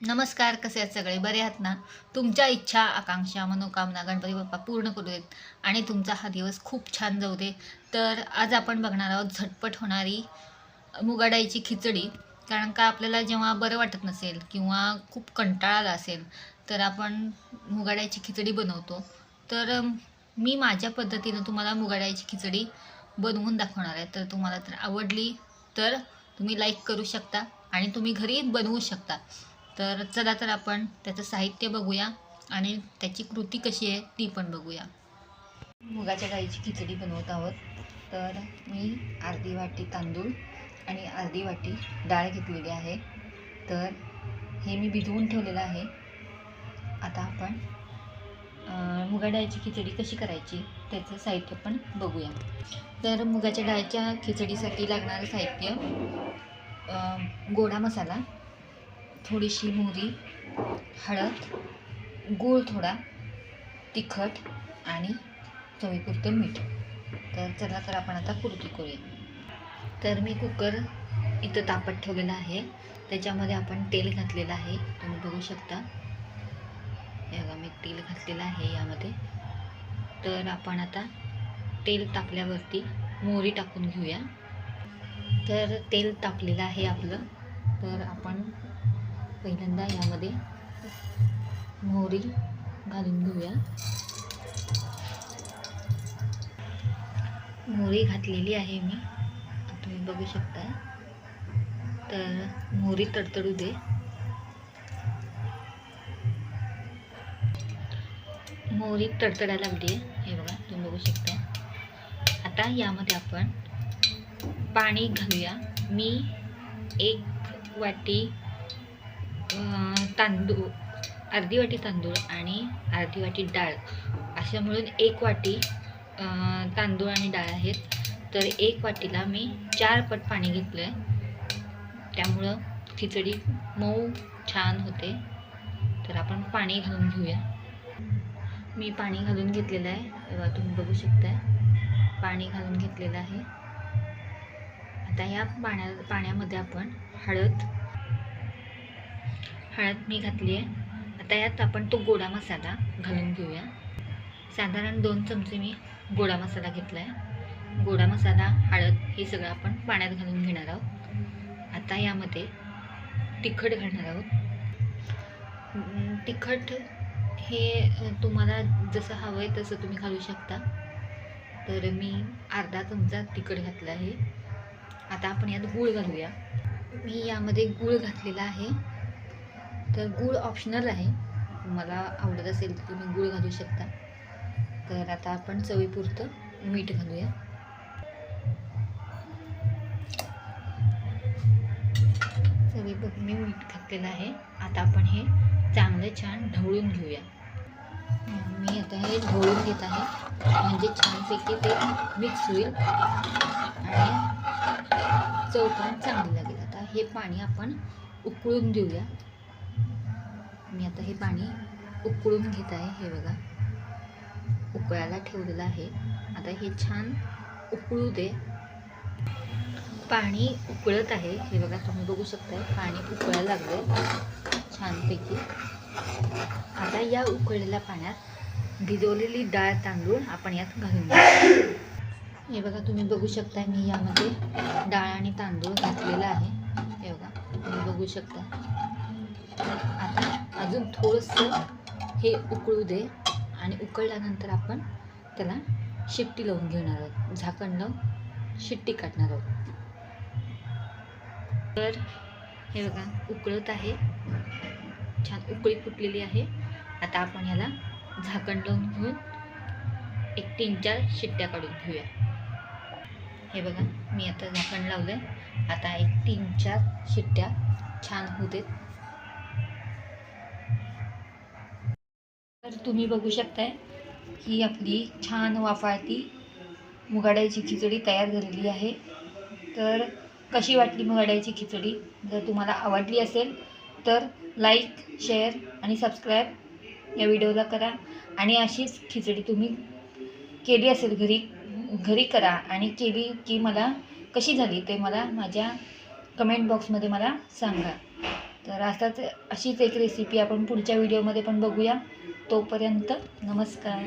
नमस्कार कसे आहेत सगळे? बरे आहात ना? तुमच्या इच्छा आकांक्षा मनोकामना गणपती बाप्पा पूर्ण करू देत आणि तुमचा हा दिवस खूप छान जाऊ दे तर आज आपण बघणार आहोत झटपट होणारी मुगाडाईची खिचडी. कारण का आपल्याला जेव्हा बरं वाटत नसेल किंवा खूप कंटाळा आला असेल तर आपण मुगाडाईची खिचडी बनवतो. तर मी माझ्या पद्धतीनं तुम्हाला मुगाडाईची खिचडी बनवून दाखवणार आहे. तर तुम्हाला तर आवडली तर तुम्ही लाईक करू शकता आणि तुम्ही घरी बनवू शकता. तर चला तर आपण त्याचं साहित्य बघूया आणि त्याची कृती कशी आहे ती पण बघूया. मुगाच्या डाळीची खिचडी बनवत आहोत. तर मी अर्धी वाटी तांदूळ आणि अर्धी वाटी डाळ घेतलेली आहे. तर हे मी भिजवून ठेवलेलं आहे. आता आपण मुगा डाळीची खिचडी कशी करायची त्याचं साहित्य पण बघूया. तर मुगाच्या डाळीच्या खिचडीसाठी लागणारं साहित्य गोडा मसाला थोडीशी मोहरी हळद गूळ थोडा तिखट आणि चवीपुरतं मीठ. तर चला तर आपण आता कुर्ती करूया. तर मी कुकर इथं तापत ठेवलेलं आहे. त्याच्यामध्ये आपण तेल घातलेलं आहे. तुम्ही बघू शकता. हे बघा मी तेल घातलेलं आहे यामध्ये. तर आपण आता तेल तापल्यावरती मोहरी टाकून घेऊया. तर तेल तापलेलं आहे आपलं. तर आपण पहिल्यांदा यामध्ये मोहरी घालून घेऊया. मोहरी घातलेली आहे मी. तुम्ही बघू शकता. तर मोहरी तडतडू दे. मोहरी तडतडायला लागली आहे. हे बघा तुम्ही बघू शकता. आता यामध्ये आपण पाणी घालूया. मी एक वाटी तांदूळ अर्धी वाटी तांदूळ आणि अर्धी वाटी डाळ. अशा मिळून एक वाटी तांदूळ आणि डाळ आहेत. तर एक वाटीला मी चार पट पाणी घेतलं आहे त्यामुळं खिचडी मऊ छान होते. तर आपण पाणी घालून घेऊया. मी पाणी घालून घेतलेलं आहे. तेव्हा तुम्ही बघू शकताय. पाणी घालून घेतलेलं आहे. आता या पाण्या पाण्यामध्ये आपण हळद हळद मी घातली आहे. आता यात आपण तो गोडा मसाला घालून घेऊया. साधारण दोन चमचे मी गोडा मसाला घेतला आहे गोडा मसाला हळद हे सगळं आपण पाण्यात घालून घेणार आहोत. आता यामध्ये तिखट घालणार आहोत. तिखट हे तुम्हाला जसं हवं आहे तसं तुम्ही घालू शकता. तर मी अर्धा चमचा तिखट घातला आहे. आता आपण यात गूळ घालूया. मी यामध्ये गूळ घातलेला आहे. तर गूळ ऑप्शनल आहे. तुम्हाला आवडत असेल तर तुम्ही गूळ घालू शकता. तर आता आपण चवीपुरतं मीठ घालूया. चवीपुरतं मी मीठ घातलेलं आहे. आता आपण हे चांगलं छान ढवळून घेऊया. मी आता हे ढवळून घेत आहे. म्हणजे छानपैकी ते मिक्स होईल. आणि चव पण चांगली लागेल. आता हे पाणी आपण उकळून देऊया मी आता हे पाणी उकळून घेत आहे हे बघा. उकळायला ठेवलेलं आहे. आता हे छान उकळू दे. पाणी उकळत आहे. हे बघा तुम्ही बघू शकताय पाणी उकळायला लागलं छानपैकी. आता या उकळलेल्या पाण्यात भिजवलेली डाळ तांदूळ आपण यात घालून हे बघा तुम्ही बघू शकताय मी यामध्ये डाळ आणि तांदूळ घातलेला आहे. हे बघा तुम्ही बघू शकता आता अजून थोडंसं हे उकळू दे आणि उकळल्यानंतर आपण त्याला शिट्टी लावून घेणार आहोत झाकण लावून शिट्टी काढणार आहोत. तर हे बघा उकळत आहे. छान उकळी फुटलेली आहे. आता आपण ह्याला झाकण लावून घेऊन एक तीन चार शिट्ट्या काढून घेऊया. हे बघा मी आता झाकण लावलं आहे आता एक तीन चार शिट्ट्या छान होऊ देत. तर तुम्ही बघू शकताय ही आपली छान वाफाळती मुगाड्याची खिचडी तयार झालेली आहे. तर कशी वाटली मुगाड्याची खिचडी? जर तुम्हाला आवडली असेल तर लाईक शेअर आणि सबस्क्राईब या व्हिडिओला करा आणि अशीच खिचडी तुम्ही केली असेल घरी घरी करा आणि केली की मला कशी झाली ते मला माझ्या कमेंट बॉक्समध्ये मला सांगा. तर असाच अशीच एक रेसिपी आपण पुढच्या व्हिडिओमध्ये पण बघूया. तोपर्यंत नमस्कार.